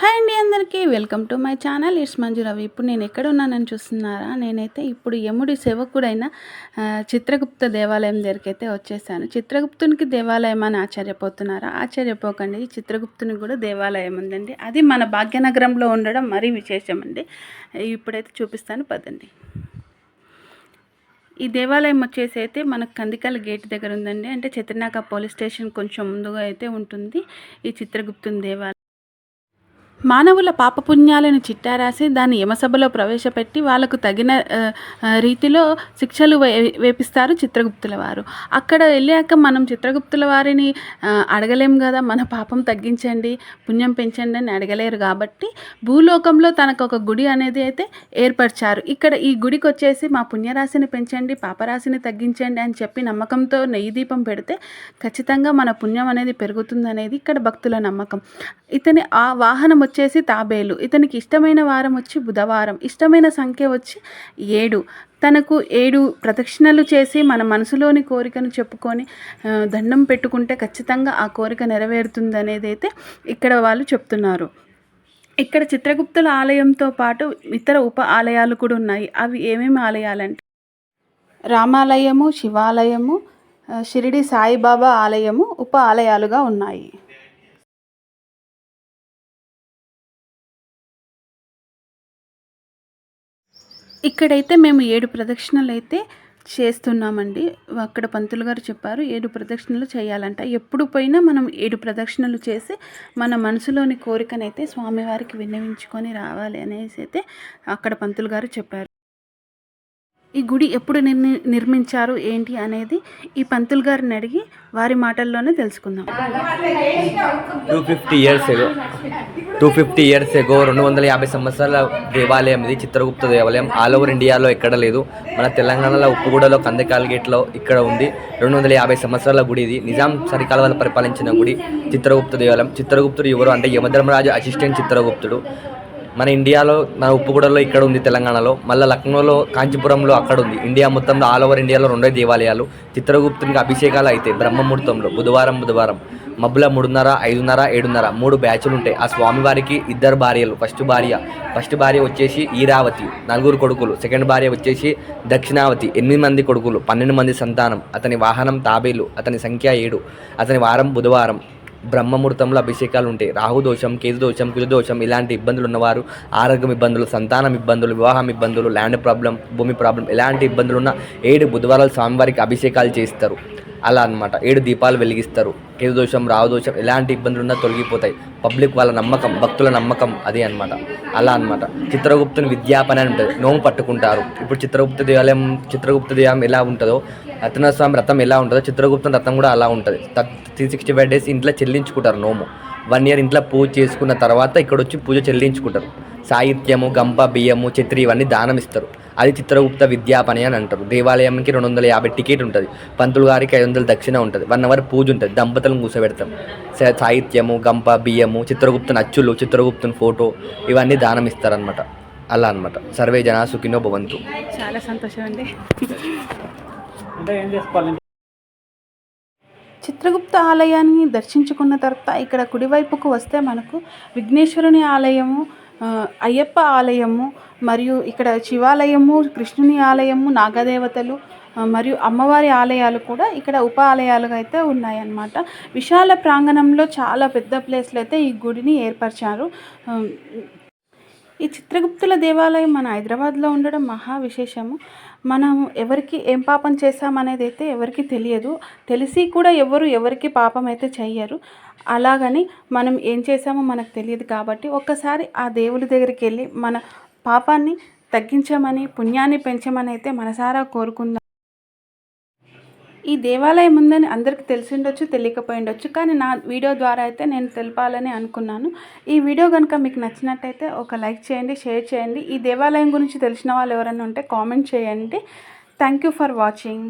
Hi అండి అందరికీ. Welcome to my channel. It's Manju Ravi. ఇప్పుడు నేను ఎక్కడ ఉన్నానని చూస్తున్నారా? నేనైతే ఇప్పుడు యముడి సేవకుడైన చిత్రగుప్త దేవాలయం దగ్గరికి అయితే వచ్చేసాను. చిత్రగుప్తునికి దేవాలయం అని ఆశ్చర్యపోతున్నారా? ఆశ్చర్యపోకండి. చిత్రగుప్తునికి కూడా దేవాలయం ఉందండి. అది మన భాగ్యనగరంలో ఉండడం మరీ విశేషం అండి. ఇప్పుడైతే చూపిస్తాను. పదండి. ఈ దేవాలయం వచ్చేసి అయితే మనకు కందికల గేట్ దగ్గర ఉందండి. అంటే చిత్రనాక పోలీస్ స్టేషన్ కొంచెం ముందుగా అయితే ఉంటుంది. ఈ చిత్రగుప్తుని దేవాలయం. మానవుల పాపపుణ్యాలను చిట్టారాసి దాన్ని యమసభలో ప్రవేశపెట్టి వాళ్ళకు తగిన రీతిలో శిక్షలు వే- వేపిస్తారు చిత్రగుప్తుల వారు. అక్కడ వెళ్ళాక మనం చిత్రగుప్తుల వారిని అడగలేం కదా మన పాపం తగ్గించండి పుణ్యం పెంచండి అని అడగలేరు కాబట్టి భూలోకంలో తనకు ఒక గుడి అనేది అయితే ఏర్పరిచారు. ఇక్కడ ఈ గుడికి వచ్చేసి మా పుణ్యరాశిని పెంచండి పాపరాశిని తగ్గించండి అని చెప్పి నమ్మకంతో నెయ్యి దీపం పెడితే ఖచ్చితంగా మన పుణ్యం అనేది పెరుగుతుంది అనేది ఇక్కడ భక్తుల నమ్మకం. ఇతని ఆ వాహనం వచ్చేసి తాబేలు. ఇతనికి ఇష్టమైన వారం వచ్చి బుధవారం. ఇష్టమైన సంఖ్య వచ్చి ఏడు. తనకు ఏడు ప్రదక్షిణలు చేసి మన మనసులోని కోరికను చెప్పుకొని దండం పెట్టుకుంటే ఖచ్చితంగా ఆ కోరిక నెరవేరుతుంది అనేది అయితే ఇక్కడ వాళ్ళు చెప్తున్నారు. ఇక్కడ చిత్రగుప్తుల ఆలయంతో పాటు ఇతర ఉప ఆలయాలు కూడా ఉన్నాయి. అవి ఏమేమి ఆలయాలంటే రామాలయము శివాలయము షిరిడి సాయిబాబా ఆలయము ఉప ఆలయాలుగా ఉన్నాయి. ఇక్కడైతే మేము ఏడు ప్రదక్షిణలు అయితే చేస్తున్నామండి. అక్కడ పంతులు గారు చెప్పారు ఏడు ప్రదక్షిణలు చేయాలంట. ఎప్పుడు పోయినా మనం ఏడు ప్రదక్షిణలు చేసి మన మనసులోని కోరికనైతే స్వామివారికి విన్నవించుకొని రావాలి అనేసి అయితే అక్కడ పంతులు గారు చెప్పారు. ఈ గుడి ఎప్పుడు నిర్మి నిర్మించారు ఏంటి అనేది ఈ పంతులు గారిని అడిగి వారి మాటల్లోనే తెలుసుకుందాం. Two fifty years two fifty years ago రెండు వందల యాభై సంవత్సరాల దేవాలయం ఇది చిత్రగుప్త దేవాలయం. ఆల్ ఓవర్ ఇండియాలో ఎక్కడ లేదు. మన తెలంగాణలో ఉప్పుగూడలో కందకాల్ గేట్లో ఇక్కడ ఉంది. రెండు వందల యాభై సంవత్సరాల గుడి ఇది. నిజాం సరికాల వల్ల పరిపాలించిన గుడి చిత్రగుప్త దేవాలయం. చిత్రగుప్తుడు ఎవరు అంటే యమధర్మరాజు అసిస్టెంట్ చిత్రగుప్తుడు. మన ఇండియాలో మన ఉప్పుగూడలో ఇక్కడ ఉంది తెలంగాణలో. మళ్ళీ లక్నోలో కాంచీపురంలో అక్కడ ఉంది. ఇండియా మొత్తంలో ఆల్ ఓవర్ ఇండియాలో రెండే దేవాలయాలు. చిత్రగుప్తునికి అభిషేకాలు అయితే బ్రహ్మముహూర్తంలో బుధవారం బుధవారం. మబ్బుల మూడున్నర ఐదున్నర ఏడున్నర మూడు బ్యాచ్లు ఉంటాయి ఆ స్వామివారికి ఇద్దరు భార్యలు. ఫస్ట్ భార్య. ఫస్ట్ భార్య వచ్చేసి ఈరావతి నలుగురు కొడుకులు. సెకండ్ భార్య వచ్చేసి దక్షిణావతి ఎనిమిది మంది కొడుకులు పన్నెండు మంది సంతానం. అతని వాహనం తాబేలు అతని సంఖ్య ఏడు. అతని వారం బుధవారం. బ్రహ్మముహూర్తంలో అభిషేకాలు ఉంటాయి. రాహు దోషం కేతు దోషం కుజ దోషం ఇలాంటి ఇబ్బందులు ఉన్నవారు ఆరోగ్యం ఇబ్బందులు సంతానం ఇబ్బందులు వివాహం ఇబ్బందులు ల్యాండ్ ప్రాబ్లం భూమి ప్రాబ్లం ఎలాంటి ఇబ్బందులు ఉన్న ఏడు బుధవారాలు స్వామివారికి అభిషేకాలు చేస్తారు అలా అన్నమాట. ఏడు దీపాలు వెలిగిస్తారు. కేతు దోషం రాహు దోషం ఎలాంటి ఇబ్బందులు ఉన్నా తొలగిపోతాయి. పబ్లిక్ వాళ్ళ నమ్మకం భక్తుల నమ్మకం అది అనమాట అలా అన్నమాట. చిత్రగుప్తుని విద్యాపన అని ఉంటుంది. నోము పట్టుకుంటారు. ఇప్పుడు చిత్రగుప్త దేవాలయం చిత్రగుప్త దేవాలయం ఎలా ఉంటుందో రత్నస్వామి రథం ఎలా ఉంటుందో చిత్రగుప్తుని రథం కూడా అలా ఉంటుంది. త్రీ సిక్స్టీ ఫైవ్ డేస్ ఇంట్లో చెల్లించుకుంటారు నోము. వన్ ఇయర్ ఇంట్లో పూజ చేసుకున్న తర్వాత ఇక్కడ వచ్చి పూజ చెల్లించుకుంటారు. సాహిత్యము గంప బియ్యము చత్రి ఇవన్నీ దానం ఇస్తారు. అది చిత్రగుప్త విద్యాపని అని అంటారు. దేవాలయంకి రెండు వందల యాభై టికెట్ ఉంటుంది. పంతులు గారికి ఐదు వందల దక్షిణ ఉంటుంది. వన్ అవర్ పూజ ఉంటుంది. దంపతులను కూర్చోబెడతాం సాహిత్యము గంప బియ్యము చిత్రగుప్తుని అచ్చులు చిత్రగుప్తుని ఫోటో ఇవన్నీ దానం ఇస్తారనమాట అలా అన్నమాట. సర్వే జనా సుఖినో భవంతు. చాలా సంతోషం అండి చిత్రగుప్త ఆలయాన్ని దర్శించుకున్న తర్వాత ఇక్కడ కుడివైపుకు వస్తే మనకు విఘ్నేశ్వరుని ఆలయము అయ్యప్ప ఆలయము మరియు ఇక్కడ శివాలయము కృష్ణుని ఆలయము నాగదేవతలు మరియు అమ్మవారి ఆలయాలు కూడా ఇక్కడ ఉప ఆలయాలుగా అయితే ఉన్నాయన్నమాట. విశాల ప్రాంగణంలో చాలా పెద్ద ప్లేస్లో అయితే ఈ గుడిని ఏర్పరిచారు. ఈ చిత్రగుప్తుల దేవాలయం మన హైదరాబాద్లో ఉండడం మహా విశేషము. మనం ఎవరికి ఏం పాపం చేశామనేది అయితే ఎవరికి తెలియదు. తెలిసి కూడా ఎవరు ఎవరికి పాపం అయితే చెయ్యరు. అలాగని మనం ఏం చేశామో మనకు తెలియదు కాబట్టి ఒక్కసారి ఆ దేవుడి దగ్గరికి వెళ్ళి మన పాపాన్ని తగ్గించమని పుణ్యాన్ని పెంచమని అయితే మనసారా కోరుకుందాం. ఈ దేవాలయం ఉందని అందరికీ తెలిసి ఉండొచ్చు తెలియకపోయి ఉండొచ్చు కానీ నా వీడియో ద్వారా అయితే నేను తెలపాలని అనుకున్నాను. ఈ వీడియో కనుక మీకు నచ్చినట్టయితే ఒక లైక్ చేయండి షేర్ చేయండి. ఈ దేవాలయం గురించి తెలిసిన వాళ్ళు ఎవరైనా ఉంటే కామెంట్ చేయండి. Thank you for watching.